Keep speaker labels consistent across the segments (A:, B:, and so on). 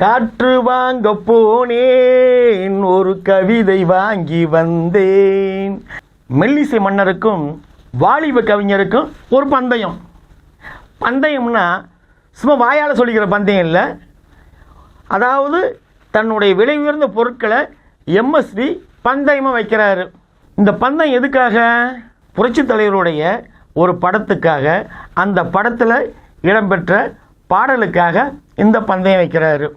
A: காற்று வாங்க போனேன் ஒரு கவிதை வாங்கி வந்தேன். மெல்லிசை மன்னருக்கும் வாலிப கவிஞருக்கும் ஒரு பந்தயம். பந்தயம்னா சும்மா வாயால் சொல்லிக்கிற பந்தயம் இல்லை. அதாவது தன்னுடைய விலை உயர்ந்த பொருட்களை எம்எஸ்வி பந்தயமாக வைக்கிறாரு. இந்த பந்தயம் எதுக்காக? புரட்சித் தலைவருடைய ஒரு படத்துக்காக அந்த படத்தில் இடம்பெற்ற பாடலுக்காக இந்த பந்தயம் வைக்கிறாரு.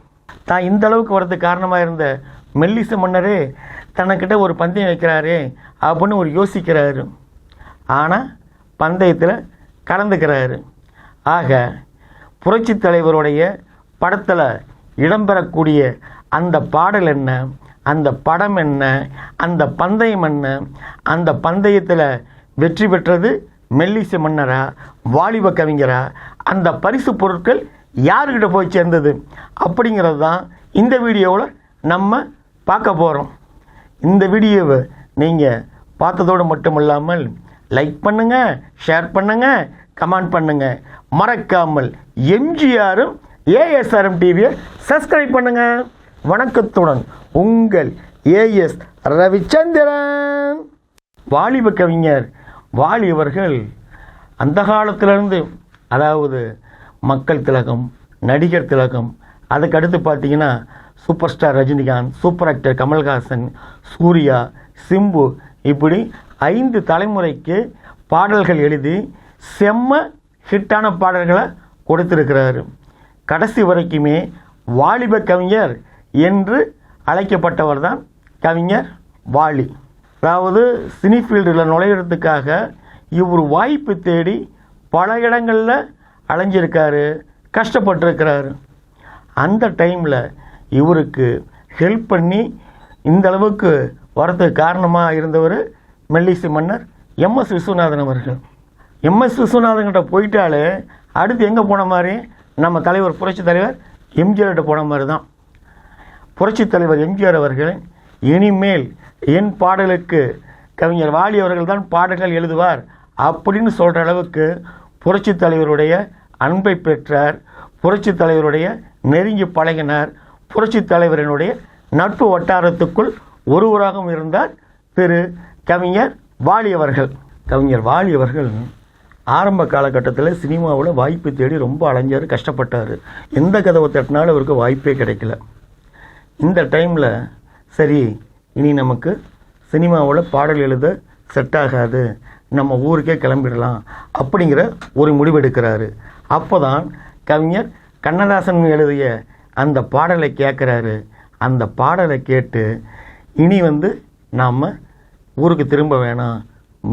A: தான் இந்த அளவுக்கு வரதுக்கு காரணமாக இருந்த மெல்லிச மன்னரே தனக்கிட்ட ஒரு பந்தயம் வைக்கிறாரே அப்படின்னு ஒரு யோசிக்கிறாரு. ஆனால் பந்தயத்தில் கலந்துக்கிறாரு. ஆக புரட்சித் தலைவருடைய படத்தில் இடம்பெறக்கூடிய அந்த பாடல் என்ன? அந்த படம் என்ன? அந்த பந்தயம் என்ன? அந்த பந்தயத்தில் வெற்றி பெற்றது மெல்லிசை மன்னரா வாலிப கவிஞரா? அந்த பரிசு பொருட்கள் யாருக்கிட்ட போய் சேர்ந்தது? அப்படிங்கிறது தான் இந்த வீடியோவில் நம்ம பார்க்க போகிறோம் இந்த வீடியோவை நீங்கள் பார்த்ததோடு மட்டும் இல்லாமல் லைக் பண்ணுங்கள் ஷேர் பண்ணுங்கள் கமெண்ட் பண்ணுங்கள் மறக்காமல் எம்ஜிஆரும் ஏஎஸ்ஆர்எம் டிவியை சப்ஸ்கிரைப் பண்ணுங்கள் வணக்கத்துடன் உங்கள் ஏஎஸ் ரவிச்சந்திரன். வாலிப கவிஞர் வாலி அவர்கள் அந்த காலத்திலிருந்து அதாவது மக்கள் திலகம் நடிகர் திலகம் அதுக்கு அடுத்து பார்த்தீங்கன்னா super star Rajinikanth super actor Kamal Haasan Suriya Simbu இப்படி ஐந்து தலைமுறைக்கு பாடல்கள் எழுதி செம்ம ஹிட்டான பாடல்களை கொடுத்திருக்கிறாரு. கடைசி வரைக்குமே வாலிப கவிஞர் என்று அழைக்கப்பட்டவர் தான் கவிஞர் வாலி. அதாவது சினி ஃபீல்டில் நுழையிறதுக்காக இவர் வாய்ப்பு தேடி பல இடங்களில் அலைஞ்சிருக்காரு கஷ்டப்பட்டிருக்கிறாரு. அந்த டைமில் இவருக்கு ஹெல்ப் பண்ணி இந்த அளவுக்கு வரதுக்கு காரணமாக இருந்தவர் மெல்லிசை மன்னர் எம்எஸ் விஸ்வநாதன் அவர்கள். எம்எஸ் விஸ்வநாதன்கிட்ட போயிட்டாலே அடுத்து எங்கே போன மாதிரி? நம்ம தலைவர் புரட்சி தலைவர் எம்ஜிஆர்கிட்ட போன மாதிரி தான். புரட்சி தலைவர் எம்ஜிஆர் அவர்கள் இனிமேல் என் பாடலுக்கு கவிஞர் வாலி அவர்கள் தான் பாடல்கள் எழுதுவார் அப்படின்னு சொல்கிற அளவுக்கு புரட்சி தலைவருடைய அன்பை பெற்றார். புரட்சி தலைவருடைய நெருங்கி பழகினார். புரட்சி தலைவரினுடைய நட்பு வட்டாரத்துக்குள் ஒருவராகவும் இருந்தார் திரு. கவிஞர் வாலி அவர்கள். கவிஞர் வாலி அவர்கள் ஆரம்ப காலகட்டத்தில் சினிமாவில் வாய்ப்பு தேடி ரொம்ப அலைஞ்சார் கஷ்டப்பட்டார். எந்த கதவை தட்டினாலும் அவருக்கு வாய்ப்பே கிடைக்கல. இந்த டைமில் சரி இனி நமக்கு சினிமாவில் பாடல் எழுத செட் ஆகாது. நம்ம ஊருக்கே கிளம்பிடலாம் அப்படிங்கிற ஒரு முடிவெடுக்கிறாரு. அப்போ தான் கவிஞர் கண்ணதாசன் எழுதிய அந்த பாடலை கேட்குறாரு. அந்த பாடலை கேட்டு இனி வந்து நாம் ஊருக்கு திரும்ப வேணாம்.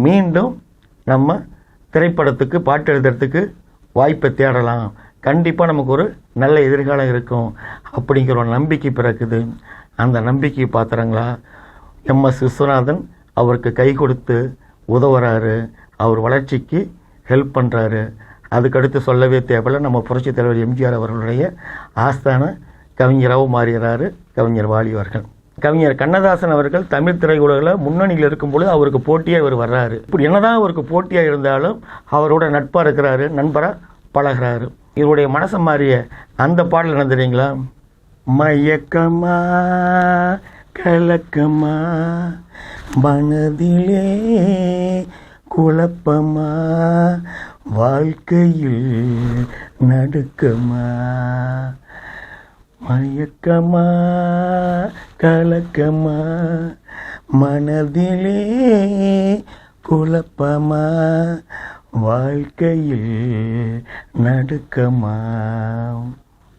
A: மீண்டும் நம்ம திரைப்படத்துக்கு பாட்டு எழுதுறதுக்கு வாய்ப்பை தேடலாம். கண்டிப்பாக நமக்கு ஒரு நல்ல எதிர்காலம் இருக்கும் அப்படிங்கிற ஒரு நம்பிக்கை பிறக்குது. அந்த நம்பிக்கை எம் எம்எஸ் விஸ்வநாதன் அவருக்கு கை கொடுத்து உதவுறாரு. அவர் வளர்ச்சிக்கு ஹெல்ப் பண்ணுறாரு அதுக்கடுத்து சொல்லவே தேவையில்லை. நம்ம புரட்சித் தலைவர் எம்ஜிஆர் அவர்களுடைய ஆஸ்தான கவிஞராகவும் மாறுகிறார் கவிஞர் வாலி அவர்கள். கவிஞர் கண்ணதாசன் அவர்கள் தமிழ் திரையுலகில் முன்னணியில் இருக்கும்பொழுது அவருக்கு போட்டியாக இவர் வர்றாரு. இப்படி என்னதான் அவருக்கு போட்டியாக இருந்தாலும் அவரோட நட்பாக இருக்கிறாரு நண்பராக பழகுறாரு. இவருடைய மனசை மாறிய அந்த பாடல் என்ன தெரியுங்களா? மயக்கமா கலக்கமா மனதிலே குழப்பமா வாழ்க்கையில் நடுக்கமா மயக்கமா கலக்கமா மனதிலே குழப்பமா வாழ்க்கையில் நடுக்கமா?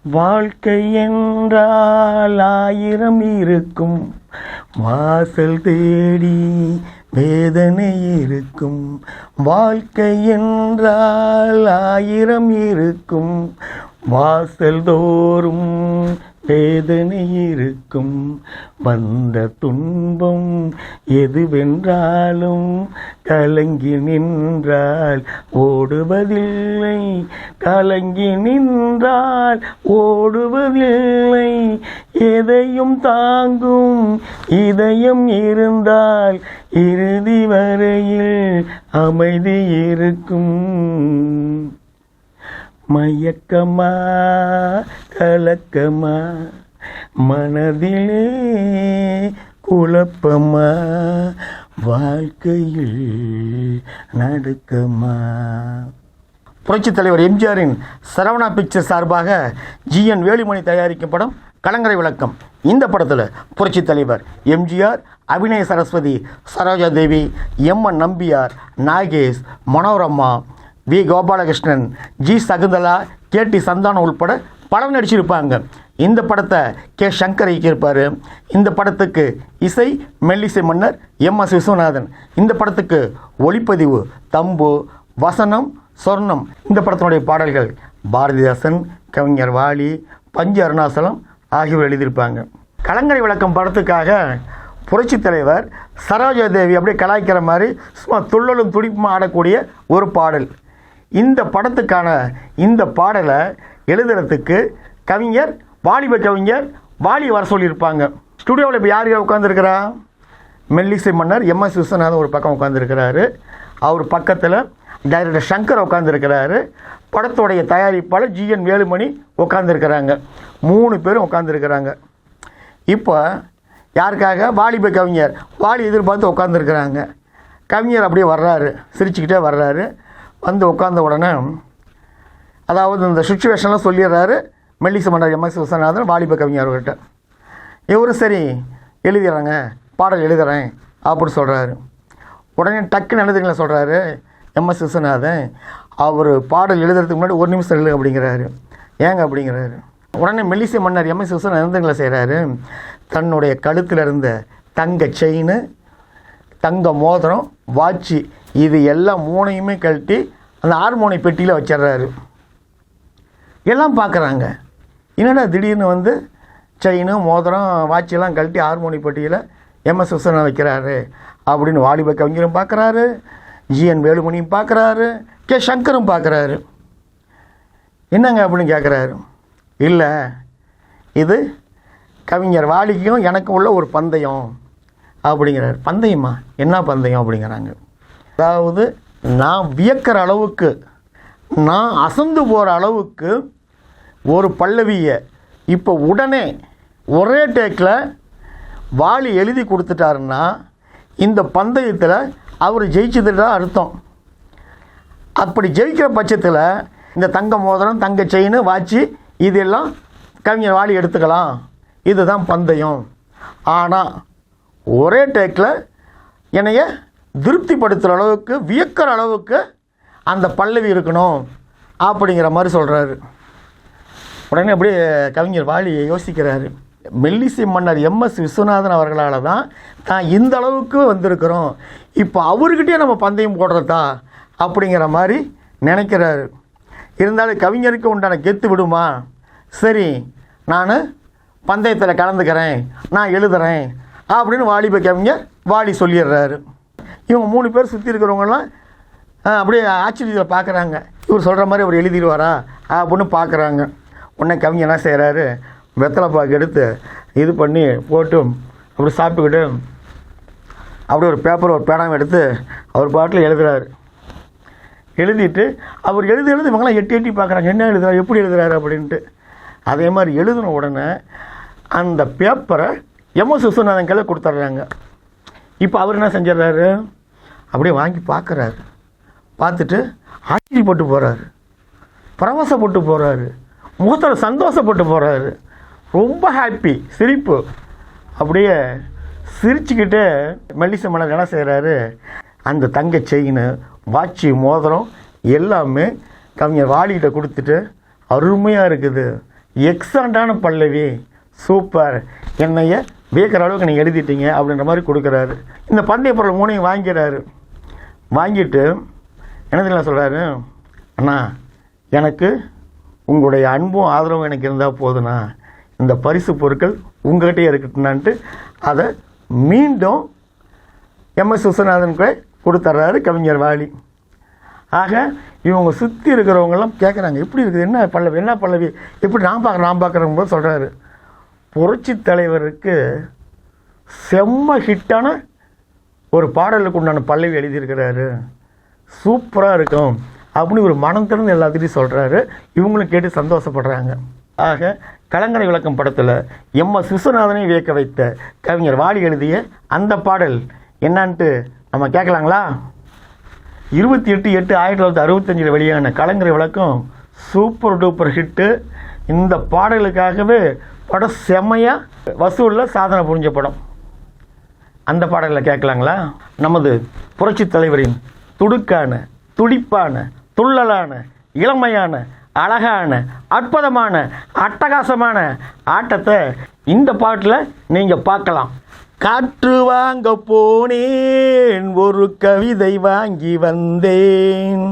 A: வாழ்க்கை என்றால் ஆயிரம் இருக்கும். வாசல் தேடி வேதனை இருக்கும். வாழ்க்கை என்றால் ஆயிரம் இருக்கும். வாசல் தோறும் வேதனை இருக்கும் வந்த துன்பம் எதுவென்றாலும் கலங்கி நின்றால் ஓடுவதில்லை. கலங்கி நின்றால் ஓடுவதில்லை. எதையும் தாங்கும் இதயம் இருந்தால் இறுதி வரையில் அமைதி இருக்கும். மயக்கமா கலக்கமா மனதிலே குழப்பமா வாழ்க்கையில் நடுக்கமா. புரட்சித் தலைவர் எம்ஜிஆரின் சரவணா பிக்சர் சார்பாக ஜிஎன் வேலுமணி தயாரிக்கும் படம் கலங்கரை விளக்கம். இந்த படத்தில் புரட்சித் தலைவர் MGR அபிநய Saraswati Saroja Devi M N Nambiar Nagesh Manorama V. Gopalakrishnan G. Sakunthala K. T. Santhanam உள்பட படம் நடிச்சிருப்பாங்க. இந்த படத்தை கே. சங்கர் இயக்கியிருப்பார். இந்த படத்துக்கு இசை மெல்லிசை மன்னர் எம். எஸ். விஸ்வநாதன். இந்த படத்துக்கு ஒளிப்பதிவு தம்பு வசனம் சொர்ணம். இந்த படத்தினுடைய பாடல்கள் பாரதிதாசன் கவிஞர் வாலி பஞ்சு அருணாசலம் ஆகியோர் எழுதியிருப்பாங்க. கலங்கரை விளக்கம் படத்துக்காக புரட்சித் தலைவர் சரோஜா தேவி அப்படியே கலாய்க்கிற மாதிரி சும்மா துள்ளலும் துடிப்புமா ஆடக்கூடிய ஒரு பாடல். இந்த படத்துக்கான இந்த பாடலை எழுதுறதுக்கு கவிஞர் வாலிப கவிஞர் வாலி வர சொல்லியிருப்பாங்க. ஸ்டுடியோவில் இப்போ யார் யார் உட்காந்துருக்கிறா மெல்லிசை மன்னர் எம் எஸ் விஸ்வநாதன் ஒரு பக்கம் உட்காந்துருக்கிறாரு அவர் பக்கத்தில் டைரக்டர் சங்கர் உட்காந்துருக்கிறாரு படத்துடைய தயாரிப்பாளர் ஜிஎன் வேலுமணி உட்காந்துருக்கிறாங்க மூணு பேரும் உட்காந்துருக்கிறாங்க இப்போ யாருக்காக? வாலிப கவிஞர். வாலி எதிர்பார்த்து உட்காந்துருக்குறாங்க கவிஞர் அப்படியே வர்றாரு. சிரிச்சுக்கிட்டே வர்றாரு. வந்து உட்காந்த உடனே அதாவது இந்த சுச்சுவேஷன்லாம் சொல்லிடுறாரு மெல்லிசை மன்னர் எம் எஸ் விஸ்வநாதன் வாலிப கவிஞர் அவர்கிட்ட. இவரும் சரி எழுதிடுறாங்க பாடல் எழுதுறேன் அப்படின்னு சொல்கிறாரு உடனே டக்குன்னு எழுதுங்களா சொல்கிறாரு எம்எஸ் விஸ்வநாதன் அவர் பாடல் எழுதுறதுக்கு முன்னாடி ஒரு நிமிஷம் எழுது அப்படிங்கிறாரு. ஏங்க அப்படிங்கிறாரு? உடனே மெல்லிசை மன்னர் எம்எஸ் விஸ்வநாதன் எழுதுங்களா செய்கிறாரு தன்னுடைய கழுத்தில் இருந்த தங்க செயின் தங்க மோதிரம் வாட்சி இது எல்லாம் மூணையுமே கழட்டி அந்த ஹார்மோனி பெட்டியில் வச்சிடுறாரு. எல்லாம் பார்க்குறாங்க என்னடா திடீர்னு வந்து செயின் மோதிரம் வாட்சியெல்லாம் கழட்டி ஹார்மோனி பெட்டியில் எம்எஸ் விஸ்வநாதன் வைக்கிறாரு. அப்படின்னு வாலிப கவிஞரும் பார்க்குறாரு ஜிஎன் வேலுமணியும் பார்க்குறாரு கே சங்கரும் பார்க்குறாரு என்னங்க அப்படின்னு கேட்குறாரு இல்லை இது கவிஞர் வாலிக்கும் எனக்கும் உள்ள ஒரு பந்தயம் அப்படிங்கிறார். பந்தயமா? என்ன பந்தயம் அப்படிங்கிறாங்க. அதாவது நான் வியக்கிற அளவுக்கு நான் அசந்து போகிற அளவுக்கு ஒரு பல்லவியை இப்போ உடனே ஒரே டேக்கில் வாலி எழுதி கொடுத்துட்டாருன்னா இந்த பந்தயத்தில் அவர் ஜெயிச்சதுல அர்த்தம். அப்படி ஜெயிக்கிற பட்சத்தில் இந்த தங்க மோதிரம் தங்க செயின் வாட்சி இதெல்லாம் கவிஞர் வாலி எடுத்துக்கலாம். இதுதான் பந்தயம். ஆனால் ஒரே டேக்கில் என்னைய திருப்திப்படுத்துகிற அளவுக்கு வியக்கிற அளவுக்கு அந்த பல்லவி இருக்கணும் அப்படிங்கிற மாதிரி சொல்கிறாரு உடனே அப்படியே கவிஞர் வாலி யோசிக்கிறாரு. மெல்லிசை மன்னர் எம்எஸ் விஸ்வநாதன் அவர்களால் தான் தான் இந்த அளவுக்கு வந்திருக்கிறோம். இப்போ அவர்கிட்டே நம்ம பந்தயம் போடுறதா அப்படிங்கிற மாதிரி நினைக்கிறாரு. இருந்தாலும் கவிஞருக்கு உண்டான கெத்து விடுமா? சரி நான் பந்தயத்தில் கலந்துக்கிறேன் நான் எழுதுறேன் அப்படின்னு வாலிப கவிஞர் வாலி சொல்லிடுறாரு. இவங்க மூணு பேர் சுற்றி இருக்கிறவங்கலாம் அப்படியே ஆச்சரியத்தில் பார்க்குறாங்க இவர் சொல்கிற மாதிரி அவர் எழுதிடுவாரா? அப்படின்னு பார்க்குறாங்க உடனே கவிஞர் என்ன செய்கிறாரு வெத்தலை பாக்கு எடுத்து இது பண்ணி போட்டு அப்படி சாப்பிட்டுக்கிட்டு அப்படி ஒரு பேப்பர் ஒரு பேனாவை எடுத்து அவர் பாட்டில் எழுதுகிறாரு எழுதிட்டு அவர் எழுதி எழுதி இவங்களாம் எட்டி எட்டி பார்க்குறாங்க என்ன எழுதுறாரு? எப்படி எழுதுறாரு? அப்படின்ட்டு. அதே மாதிரி எழுதின உடனே அந்த பேப்பரை எம்எஸ் விஸ்வநாதன் கையில் கொடுத்துட்றாங்க இப்போ அவர் என்ன செஞ்சிடறாரு? அப்படியே வாங்கி பார்க்குறாரு. பார்த்துட்டு ஆச்சரியப்பட்டு போகிறாரு பரவசப்பட்டு போகிறாரு முகத்தில் சந்தோஷப்பட்டு போகிறாரு ரொம்ப ஹாப்பி சிரிப்பு. அப்படியே சிரிச்சுக்கிட்டு மெல்லிசை மலர் என்ன செய்கிறாரு அந்த தங்க செயின் வாட்சி மோதிரம் எல்லாமே கவிஞர் வாலிகிட்ட கொடுத்துட்டு அருமையாக இருக்குது. எக்ஸாண்டான பல்லவி. சூப்பர் என்னைய வேக்கிற அளவுக்கு நீங்கள் எழுதிட்டீங்க அப்படின்ற மாதிரி கொடுக்குறாரு. இந்த பந்தய பொருள் மூணையும் வாங்கிறாரு. வாங்கிட்டு என்ன தெரியுமா சொல்கிறாரு அண்ணா எனக்கு உங்களுடைய அன்பும் ஆதரவும் எனக்கு இருந்தால் போதுண்ணா இந்த பரிசு பொருட்கள் உங்கள்கிட்டயே இருக்கட்டும்னான்ட்டு அதை மீண்டும் எம்எஸ் விஸ்வநாதனுக்கு கொடுத்துட்றாரு கவிஞர் வாலி. ஆக இவங்க சுற்றி இருக்கிறவங்கெல்லாம் கேட்குறாங்க எப்படி இருக்குது? என்ன பல்லவி? என்ன பல்லவி? எப்படி நான் பார்க்குறேன் நான் பார்க்குறேன் போது சொல்கிறாரு புரட்சி தலைவருக்கு செம்ம ஹிட்டான ஒரு பாடலுக்கு உண்டான பல்லவி எழுதியிருக்கிறாரு. சூப்பராக இருக்கும் அப்படின்னு ஒரு மனம் திறந்து எல்லாத்திட்டையும் சொல்கிறாரு இவங்களும் கேட்டு சந்தோஷப்படுறாங்க. ஆக கலங்கரை விளக்கம் படத்தில் எம் எஸ் விஸ்வநாதனை வியக்க வைத்த கவிஞர் வாலி எழுதிய அந்த பாடல் என்னான்ட்டு நம்ம கேட்கலாங்களா? இருபத்தி எட்டு எட்டு ஆயிரத்தி தொள்ளாயிரத்தி அறுபத்தஞ்சில் வெளியான கலங்கரை விளக்கம் சூப்பர் டூப்பர் ஹிட்டு. இந்த பாடலுக்காகவே படம் செம்மையாக வசூலில் சாதனை புரிஞ்ச படம். அந்த பாடலில் கேட்கலாங்களா? நமது புரட்சித் தலைவரின் துடுக்கான துடிப்பான துள்ளலான இளமையான அழகான அற்புதமான அட்டகாசமான ஆட்டத்தை இந்த பாட்டில் நீங்கள் பார்க்கலாம். காற்று வாங்க போனேன் ஒரு கவிதை வாங்கி வந்தேன்.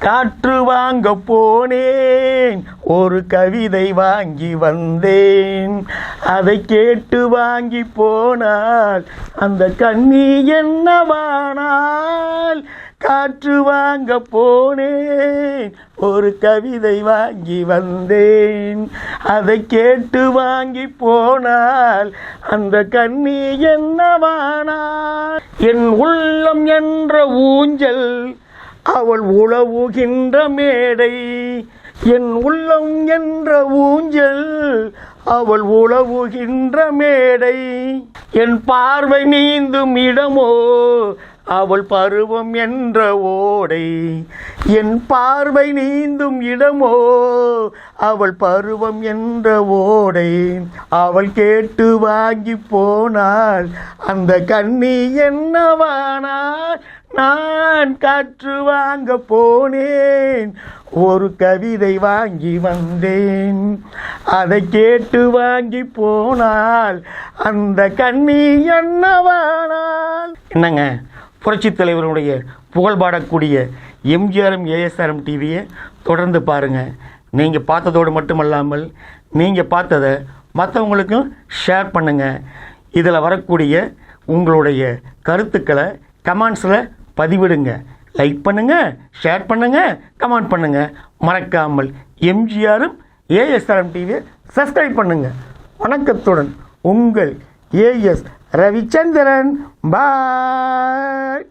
A: காற்று வாங்க போனேன். ஒரு கவிதை வாங்கி வந்தேன். அதை கேட்டு வாங்கி போனால் அந்த கண்ணி என்னவானால்? காற்று வாங்க போனேன். ஒரு கவிதை வாங்கி வந்தேன். அதை கேட்டு வாங்கி போனால் அந்த கண்ணி என்னவானால்? என் உள்ளம் என்ற ஊஞ்சல் அவள் உழவுகின்ற மேடை என் உள்ளம் என்ற ஊஞ்சல் அவள் உழவுகின்ற மேடை. என் பார்வை நீந்தும் இடமோ அவள் பருவம் என்ற ஓடை. என் பார்வை நீந்தும் இடமோ அவள் பருவம் என்ற ஓடை. அவள் கேட்டு வாங்கி போனாள் அந்த கண்ணி என்னவானாள் நான் காற்று வாங்க போனேன். ஒரு கவிதை வாங்கி வந்தேன். அதை கேட்டு வாங்கி போனால் அந்த கண்ணி என்னவானால் என்னங்க? புரட்சித் தலைவருடைய புகழ் பாடக்கூடிய எம்ஜிஆர்எம் ஏஎஸ்ஆர்எம் டிவியை தொடர்ந்து பாருங்கள் நீங்கள் பார்த்ததோடு மட்டுமல்லாமல் நீங்கள் பார்த்ததை மற்றவங்களுக்கும் ஷேர் பண்ணுங்கள் இதில் வரக்கூடிய உங்களுடைய கருத்துக்களை கமெண்ட்ஸில் பதிவிடுங்க. லைக் பண்ணுங்கள் ஷேர் பண்ணுங்கள் கமெண்ட் பண்ணுங்கள் மறக்காமல் எம்ஜிஆரும் ஏஎஸ்ஆர்எம் டிவியை சப்ஸ்கிரைப் பண்ணுங்கள் வணக்கத்துடன் உங்கள் ஏஎஸ் ரவிச்சந்திரன் பாய்